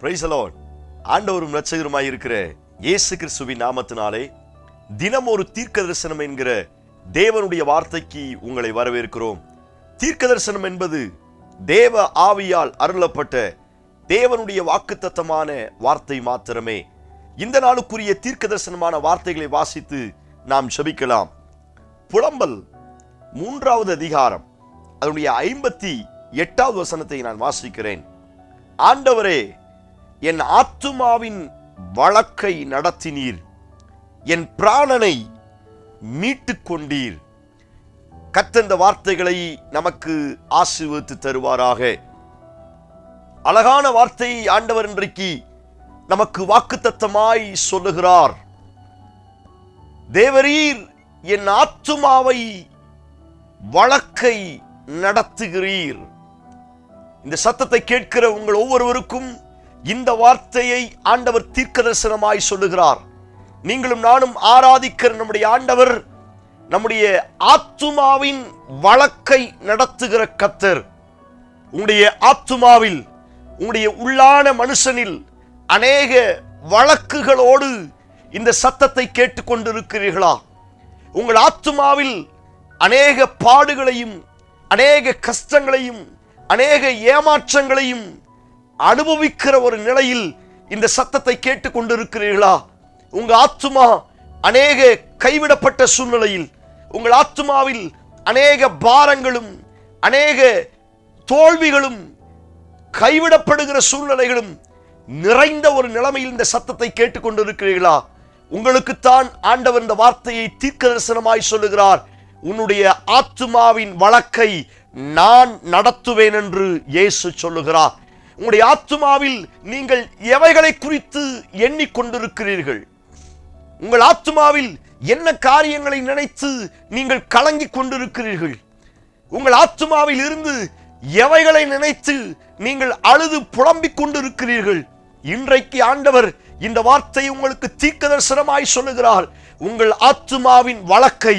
பிரைசலோன் ஆண்டவரும் ரட்சகருமாய் இருக்கிற இயேசு கிறிஸ்துவின் நாமத்தினாலே தினம் ஒரு தீர்க்க தரிசனம் என்கிற தேவனுடைய வார்த்தைக்கு உங்களை வரவேற்கிறோம். தீர்க்க தரிசனம் என்பது தேவ ஆவியால் அருளப்பட்ட தேவனுடைய வாக்குத்தத்தமான வார்த்தை மாத்திரமே. இந்த நாளுக்குரிய தீர்க்க தரிசனமான வார்த்தைகளை வாசித்து நாம் செபிக்கலாம் புலம்பல் மூன்றாவது அதிகாரம் அதனுடைய ஐம்பத்தி எட்டாவது வசனத்தை நான் வாசிக்கிறேன். ஆண்டவரே என் ஆத்துமாவின் வழக்கை நடத்தினீர். என் பிராணனை மீட்டுக்கொண்டீர் கத்தந்த வார்த்தைகளை நமக்கு ஆசிர்வித்து தருவாராக. அழகான வார்த்தை ஆண்டவர் இன்றைக்கு நமக்கு வாக்குத்தத்தமாய் சொல்லுகிறார். தேவரீர் என் ஆத்துமாவை வழக்கை நடத்துகிறீர். இந்த சத்தத்தை கேட்கிற உங்கள் ஒவ்வொருவருக்கும் இந்த வார்த்தையை ஆண்டவர் தீர்க்க தரிசனமாய் சொல்லுகிறார். நீங்களும் நானும் ஆராதிக்கிற நம்முடைய ஆண்டவர் நம்முடைய ஆத்துமாவின் வழக்கை நடத்துகிற கத்தர். உங்களுடைய ஆத்துமாவில் உங்களுடைய உள்ளான மனுஷனில் அநேக வழக்குகளோடு இந்த சத்தத்தை கேட்டுக்கொண்டிருக்கிறீர்களா? உங்கள் ஆத்துமாவில் அநேக பாடுகளையும் அநேக கஷ்டங்களையும் அநேக ஏமாற்றங்களையும் அனுபவிக்கிற ஒரு நிலையில் இந்த சத்தத்தை கேட்டுக்கொண்டிருக்கிறீர்களா? உங்க ஆத்துமா அநேக கைவிடப்பட்ட சூழ்நிலையில் உங்கள் ஆத்துமாவில் அநேக பாரங்களும் அநேக தோல்விகளும் கைவிடப்படுகிற சூழ்நிலைகளும் நிறைந்த ஒரு நிலைமையில் இந்த சத்தத்தை கேட்டுக்கொண்டிருக்கிறீர்களா? உங்களுக்குத்தான் ஆண்டவர் இந்த வார்த்தையை தீர்க்க தரிசனமாய் சொல்லுகிறார். உன்னுடைய ஆத்துமாவின் வழக்கை நான் நடத்துவேன் என்று இயேசு சொல்லுகிறார். உங்களுடைய ஆத்துமாவில் நீங்கள் எவைகளை குறித்து எண்ணிக்கொண்டிருக்கிறீர்கள்? உங்கள் ஆத்துமாவில் என்ன காரியங்களை நினைத்து நீங்கள் கலங்கிக் கொண்டிருக்கிறீர்கள்? உங்கள் ஆத்துமாவில் இருந்து எவைகளை நினைத்து நீங்கள் அழுது புலம்பிக் கொண்டிருக்கிறீர்கள்? இன்றைக்கு ஆண்டவர் இந்த வார்த்தை உங்களுக்கு தீர்க்க தரிசனமாய் சொல்லுகிறார். உங்கள் ஆத்துமாவின் வழக்கை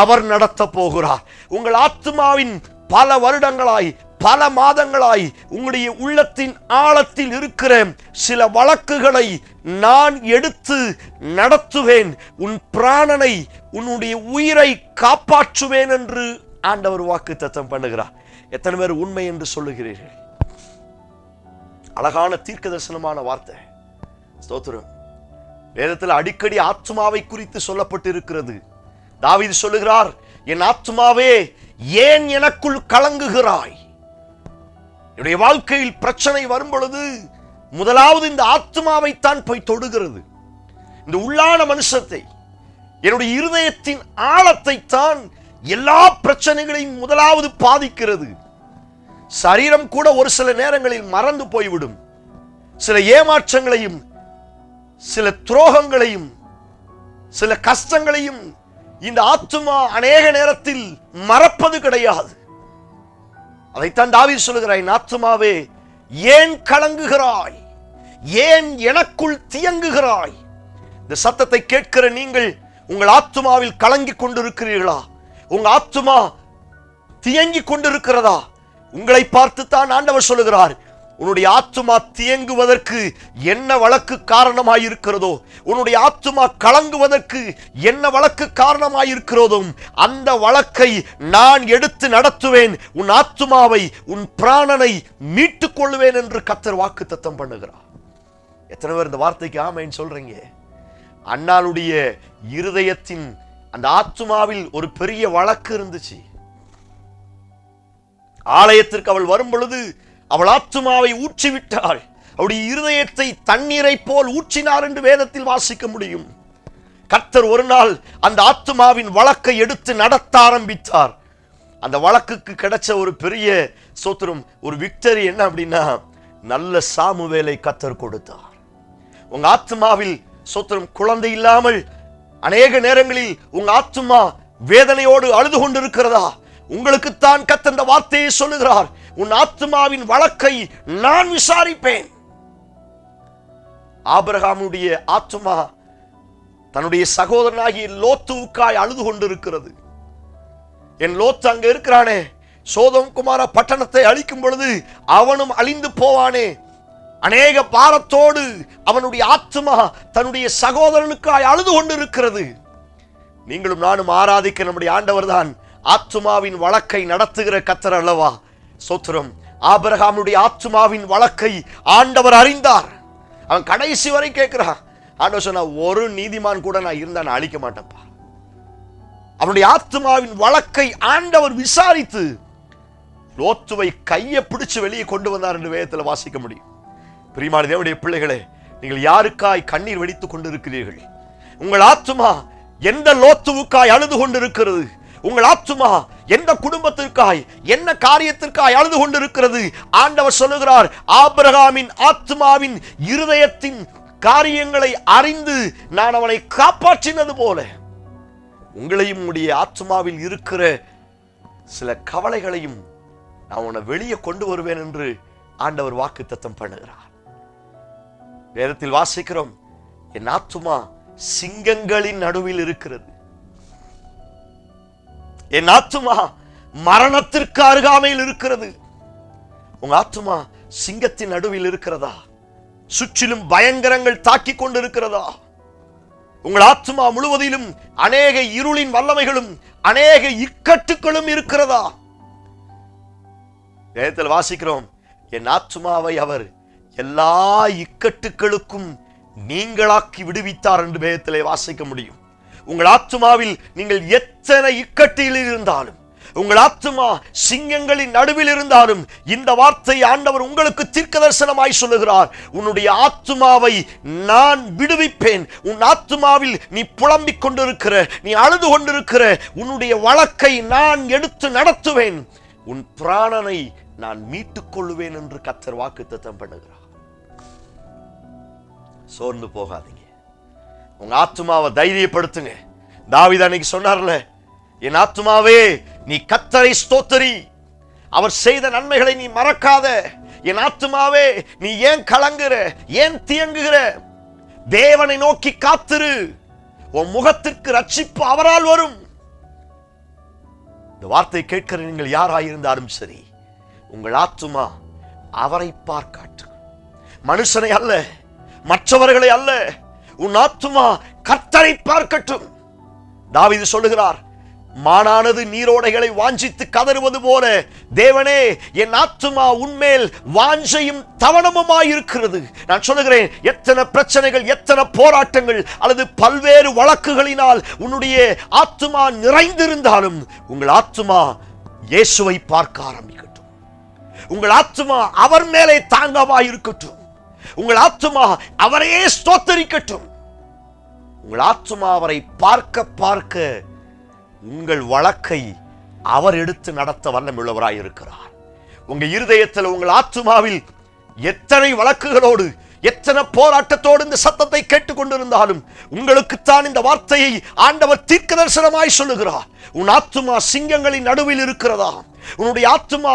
அவர் நடத்த போகிறார். உங்கள் ஆத்துமாவின் பல வருடங்களாய் பல மாதங்களாய் உங்களுடைய உள்ளத்தின் ஆழத்தில் இருக்கிற சில வழக்குகளை நான் எடுத்து நடத்துவேன். உன் பிராணனை உன்னுடைய உயிரை காப்பாற்றுவேன் என்று ஆண்டவர் வாக்கு தத்தம் பண்ணுகிறார். எத்தனை பேர் உண்மை என்று சொல்லுகிறீர்கள்? அழகான தீர்க்க தரிசனமான வார்த்தை. ஸ்தோத்திரம். வேதத்தில் அடிக்கடி ஆத்மாவை குறித்து சொல்லப்பட்டிருக்கிறது. தாவீது சொல்லுகிறார் என் ஆத்மாவே ஏன் எனக்குள் கலங்குகிறாய்? என்னுடைய வாழ்க்கையில் பிரச்சனை வரும் பொழுது முதலாவது இந்த ஆத்மாவைத்தான் போய் தொடுகிறது. இந்த உள்ளான மனுஷத்தை என்னுடைய இருதயத்தின் ஆழத்தை தான் எல்லா பிரச்சனைகளையும் முதலாவது பாதிக்கிறது. சரீரம் கூட ஒரு சில நேரங்களில் மறந்து போய்விடும். சில ஏமாற்றங்களையும் சில துரோகங்களையும் சில கஷ்டங்களையும் இந்த ஆத்மா அநேக நேரத்தில் மறப்பது கிடையாது. அதைத்தான் தாவி சொல்லுகிறாய் நாத்துமாவே ஏன் கலங்குகிறாய்? ஏன் எனக்குள் தியங்குகிறாய்? இந்த சத்தத்தை கேட்கிற நீங்கள் உங்கள் ஆத்துமாவில் கலங்கிக் கொண்டிருக்கிறீர்களா? உங்க ஆத்துமா தியங்கிக் கொண்டிருக்கிறதா? உங்களை பார்த்து தான் ஆண்டவர் சொல்லுகிறார். உன்னுடைய ஆத்துமா தியங்குவதற்கு என்ன வழக்கு காரணமாயிருக்கிறதோ உன்னுடைய ஆத்துமா கலங்குவதற்கு என்ன வழக்கு காரணமாயிருக்கிறதோ அந்த வழக்கை நான் எடுத்து நடத்துவேன். உன் ஆத்துமாவை உன் பிராணனை மீட்டுக் கொள்வேன் என்று கத்தர் வாக்கு தத்தம் பண்ணுகிறார். எத்தனை பேர் இந்த வார்த்தைக்கு ஆமைன்னு சொல்றீங்க? அண்ணாளுடைய இருதயத்தின் அந்த ஆத்துமாவில் ஒரு பெரிய வழக்கு இருந்துச்சு. ஆலயத்திற்கு அவள் வரும் பொழுது அவள் ஆத்துமாவை ஊற்றி விட்டாள் அவருடைய இருதயத்தை தண்ணீரை போல் ஊற்றினார் என்று வேதத்தில் வாசிக்க முடியும். கர்த்தர் ஒரு நாள் அந்த ஆத்துமாவின் வழக்கை எடுத்து நடத்த ஆரம்பித்தார். அந்த வழக்குக்கு கிடைச்ச ஒரு பெரிய சோத்திரம் ஒரு விக்டரி என்ன அப்படின்னா நல்ல சாமுவேலை கத்தர் கொடுத்தார். உங்க ஆத்மாவில் சோத்திரம் குழந்தை இல்லாமல் அநேக நேரங்களில் உங்க ஆத்மா வேதனையோடு அழுது கொண்டிருக்கிறதா? உங்களுக்குத்தான் கத்த அந்த வார்த்தையை சொல்லுகிறார். உன் ஆத்மாவின் வழக்கை நான் விசாரிப்பேன். ஆபிரகாமுடைய ஆத்மா தன்னுடைய சகோதரனாகிய லோத்துவுக்காய் அழுது கொண்டிருக்கிறது. என் லோத்து அங்க இருக்கிறானே சோதம் குமார பட்டணத்தை அழிக்கும் பொழுது அவனும் அழிந்து போவானே. அநேக பாரத்தோடு அவனுடைய ஆத்மா தன்னுடைய சகோதரனுக்காய் அழுது கொண்டிருக்கிறது. நீங்களும் நானும் ஆராதிக்க நம்முடைய ஆண்டவர் தான் ஆத்துமாவின் வழக்கை நடத்துகிற கத்தர் அல்லவா? சோத்திரம். ஆபரகாமுடைய ஆத்துமாவின் வழக்கை ஆண்டவர் அறிந்தார். அவன் கடைசி வரை கேட்கிறான். ஆண்டவர் சொன்னா ஒரு நீதிமான் கூட நான் இருந்தா நான் அழிக்க மாட்டேன்ப்பா. அவனுடைய ஆத்மாவின் வழக்கை ஆண்டவர் விசாரித்து லோத்துவை கையை பிடிச்சு வெளியே கொண்டு வந்தார் என்று வேதத்தில் வாசிக்க முடியும். பிரியமான தேவனுடைய பிள்ளைகளே நீங்கள் யாருக்காய் கண்ணீர் வெடித்துக் கொண்டிருக்கிறீர்கள்? உங்கள் ஆத்துமா எந்த லோத்துவுக்காய் அழுது கொண்டிருக்கிறது? உங்கள் ஆத்துமா எந்த குடும்பத்திற்காய் என்ன காரியத்திற்காய் அழுது கொண்டிருக்கிறது ஆண்டவர் சொல்லுகிறார் ஆபிரகாமின் ஆத்மாவின் இருதயத்தின் காரியங்களை அறிந்து நான் அவனை காப்பாற்றினது போல. உங்களையும் உடைய ஆத்மாவில் இருக்கிற சில கவலைகளையும் நான் உன்னை வெளியே கொண்டு வருவேன் என்று ஆண்டவர் வாக்கு தத்தம் பண்ணுகிறார். வேதத்தில் வாசிக்கிறோம் என் ஆத்துமா சிங்கங்களின் நடுவில் இருக்கிறது. என் ஆத்துமா மரணத்திற்கு அருகாமையில் இருக்கிறது. உங்க ஆத்துமா சிங்கத்தின் நடுவில் இருக்கிறதா? சுற்றிலும் பயங்கரங்கள் தாக்கிக் கொண்டிருக்கிறதா? உங்கள் ஆத்மா முழுவதிலும் அநேக இருளின் வல்லமைகளும் அநேக இக்கட்டுகளும் இருக்கிறதா? வேதத்தில் வாசிக்கிறோம் என் ஆத்மாவை அவர் எல்லா இக்கட்டுகளுக்கும் நீங்களாக்கி விடுவித்தார் என்று வேதத்திலே வாசிக்க முடியும். உங்கள் ஆத்மாவில் நீங்கள் எத்தனை இக்கட்டியில் இருந்தாலும் உங்கள் ஆத்மா சிங்கங்களின் நடுவில் இருந்தாலும் இந்த வார்த்தை ஆண்டவர் உங்களுக்கு தீர்க்க தரிசனமாய் சொல்லுகிறார். உன்னுடைய ஆத்மாவை நான் விடுவிப்பேன். உன் ஆத்மாவில் நீ புலம்பிக் கொண்டிருக்கிற நீ அழுது கொண்டிருக்கிற உன்னுடைய வழக்கை நான் எடுத்து நடத்துவேன். உன் பிராணனை நான் மீட்டுக் கொள்ளுவேன் என்று கத்தர் வாக்கு தத்தம் பண்ணுகிறார். சோர்ந்து போகாதீங்க. உங்க ஆத்மாவை தைரியப்படுத்துங்க. தாவித அன்னைக்கு சொன்னார்ல என் ஆத்மாவே நீ கத்தரை ஸ்தோத்தரி. அவர் செய்த நன்மைகளை நீ மறக்காத. என் ஆத்மாவே நீ ஏன் கலங்குற ஏன் தியங்குகிற? தேவனை நோக்கி காத்திரு. உன் முகத்திற்கு ரட்சிப்பு அவரால் வரும். இந்த வார்த்தை கேட்கிற நீங்கள் யாராயிருந்தாலும் சரி உங்கள் ஆத்துமா அவரை பார்க்காட்டு மனுஷனை அல்ல மற்றவர்களை அல்ல உன் ஆத்துமா கர்த்தரை பார்க்கட்டும். தாவிது சொல்லுகிறார் மானானது நீரோடைகளை வாஞ்சித்து கதறுவது போல தேவனே என் ஆத்துமா உன்மேல் வாஞ்சையும் தவணமுமாயிருக்கிறது. நான் சொல்லுகிறேன் எத்தனை பிரச்சனைகள் எத்தனை போராட்டங்கள் அல்லது பல்வேறு வழக்குகளினால் உன்னுடைய ஆத்துமா நிறைந்திருந்தாலும் உங்கள் ஆத்துமா இயேசுவை பார்க்க ஆரம்பிக்கட்டும். உங்கள் ஆத்துமா அவர் மேலே தாங்கமாய் இருக்கட்டும் உங்கள் ஆத்துமா அவரையே ஸ்தோத்தரிக்கட்டும். உங்கள் ஆத்துமா அவரை பார்க்க பார்க்க உங்கள் வழக்கை அவர் எடுத்து நடத்த வல்லமுள்ளவராய் இருக்கிறார். உங்க இருதயத்தில் உங்கள் ஆத்துமாவில் எத்தனை வழக்குகளோடு எத்தனை போராட்டத்தோடு இந்த சத்தத்தை கேட்டுக்கொண்டிருந்தாலும் உங்களுக்குத்தான் இந்த வார்த்தையை ஆண்டவர் தீர்க்க தரிசனமாய் சொல்லுகிறார். உன் ஆத்துமா சிங்கங்களின் நடுவில் இருக்கிறதா? உன்னுடைய ஆத்துமா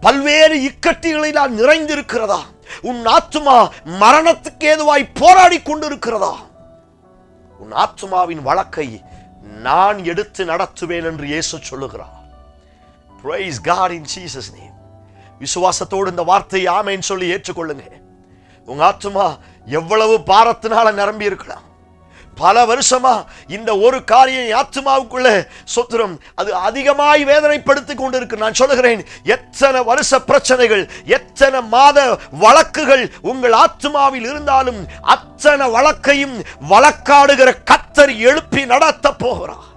பல்வேறு இக்கட்டிகளினால் நிறைந்திருக்கிறதா உன் ஆத்துமா மரணத்துக்கு ஏதுவாய் போராடி கொண்டிருக்கிறதா? உன் ஆத்மாவின் வழக்கை நான் எடுத்து நடத்துவேன் என்று இயேசு சொல்லுகிறார். Praise God in Jesus name விசுவாசத்தோடு இந்த வார்த்தையை ஆமைன்னு சொல்லி ஏற்றுக்கொள்ளுங்க. உங்க ஆத்மா எவ்வளவு பாரத்தினால நிரம்பி இருக்கலாம் பல வருஷமா இந்த ஒரு காரியம் ஆத்மாவுக்குள்ள சொத்துரும். சொத்துரம் அது அதிகமாய் வேதனைப்படுத்திக் கொண்டிருக்கு. நான் சொல்லுகிறேன் எத்தனை வருஷ பிரச்சனைகள் எத்தனை மாத வழக்குகள் உங்கள் ஆத்துமாவில் இருந்தாலும் அத்தனை வழக்கையும் வழக்காடுகிற கத்தர் எழுப்பி நடத்த போகிறார்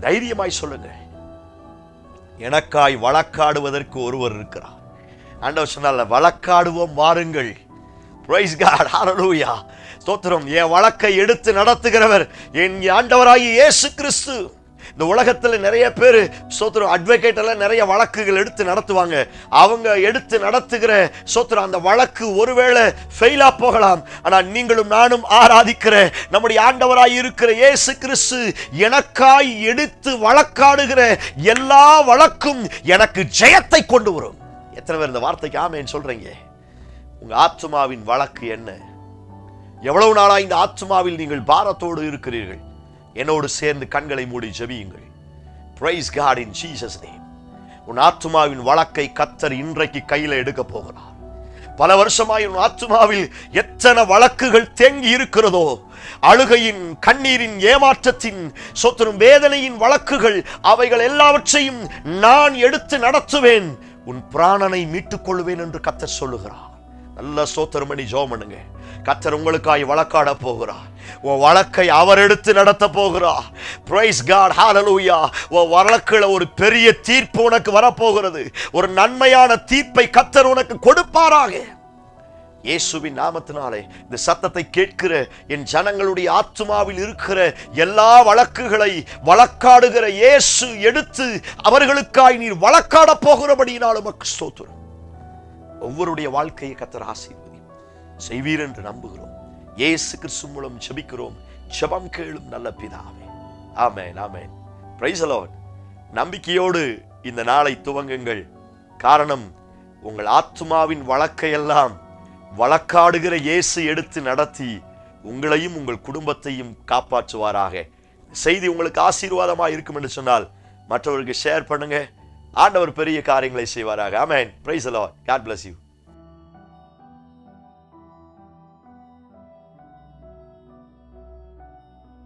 தைரியமாய் சொல்லுங்க எனக்காய் வழக்காடுவதற்கு ஒருவர் இருக்கிறார். ஆண்டவர் சொன்னால வழக்காடுவோம் வாருங்கள். பிரைஸ் காட் ஹalleluya ஸ்தோத்திரம். என் வழக்கை எடுத்து நடத்துகிறவர் என் ஆண்டவராகி இயேசு கிறிஸ்து. இந்த உலகத்தில் நிறைய பேர் சோத்திரம் அட்வொகேட் எல்லாம் நிறைய வழக்குகள் எடுத்து நடத்துவாங்க. அவங்க எடுத்து நடத்துகிற சோத்திரம் அந்த வழக்கு ஒருவேளை ஃபெயிலாக போகலாம். ஆனால் நீங்களும் நானும் ஆராதிக்கிற நம்முடைய ஆண்டவராய் இருக்கிற இயேசு கிறிஸ்து எனக்காய் எடுத்து வழக்காடுகிற எல்லா வழக்கும் எனக்கு ஜெயத்தை கொண்டு வரும். எத்தனை பேர் இந்த வார்த்தைக்கு ஆமேன்னு சொல்கிறீங்க உங்க ஆத்மாவின் வழக்கு என்ன? எவ்வளவு நாளா இந்த ஆத்மாவில் நீங்கள் பாரத்தோடு இருக்கிறீர்கள்? என்னோடு சேர்ந்து கண்களை மூடி ஜெபியுங்கள். Praise God in Jesus name உன் ஆத்மாவின் வழக்கை கத்தர் இன்றைக்கு கையில எடுக்க போகிறார். பல வருஷமாய் உன் ஆத்மாவில் எத்தனை வழக்குகள் தேங்கி இருக்கிறதோ அழுகையின் கண்ணீரின் ஏமாற்றத்தின் சொத்தரும் வேதனையின் வழக்குகள் அவைகள் எல்லாவற்றையும் நான் எடுத்து நடத்துவேன். உன் பிராணனை மீட்டுக் கொள்வேன் என்று கத்தர் சொல்லுகிறார். நல்ல சோத்திரமணி ஜோமனுங்க பண்ணுங்க. கத்தர் உங்களுக்காய் வழக்காட போகிறார் உன் வழக்கை அவர் எடுத்து நடத்த போகிறார் பிரைஸ் காட் ஹாலலூயா உன் வழக்குல ஒரு பெரிய தீர்ப்பு உனக்கு வரப்போகிறது. ஒரு நன்மையான தீர்ப்பை கத்தர் உனக்கு கொடுப்பாராக. இயேசுவின் நாமத்தினாலே இந்த சத்தத்தை கேட்கிற என் ஜனங்களுடைய ஆத்துமாவில் இருக்கிற எல்லா வழக்குகளை வழக்காடுகிற இயேசு எடுத்து அவர்களுக்காய் நீர் வழக்காட போகிறபடியினால் உமக்கு ஸ்தோத்திரம். ஒவ்வொருடைய வாழ்க்கையை கத்தர் ஆசீர்வதி. செய்வீர் என்று நம்புகிறோம். ஏசு கிறிஸ்து மூலம் செபிக்கிறோம் செபம் கேளும் நல்ல பிதாவே. ஆமேன் ஆமேன். பிரைஸ் அலோன் நம்பிக்கையோடு இந்த நாளை துவங்குங்கள். காரணம் உங்கள் ஆத்துமாவின் வழக்கையெல்லாம் வழக்காடுகிற இயேசு எடுத்து நடத்தி உங்களையும் உங்கள் குடும்பத்தையும் காப்பாற்றுவாராக. செய்தி உங்களுக்கு ஆசீர்வாதமாக இருக்கும் என்று சொன்னால் மற்றவர்களுக்கு ஷேர் பண்ணுங்க. ஆண்டவர் பெரிய காரியங்களை செய்வாராக. ஆமென் பிரைஸ் அலோ காட் பிளஸ் யூ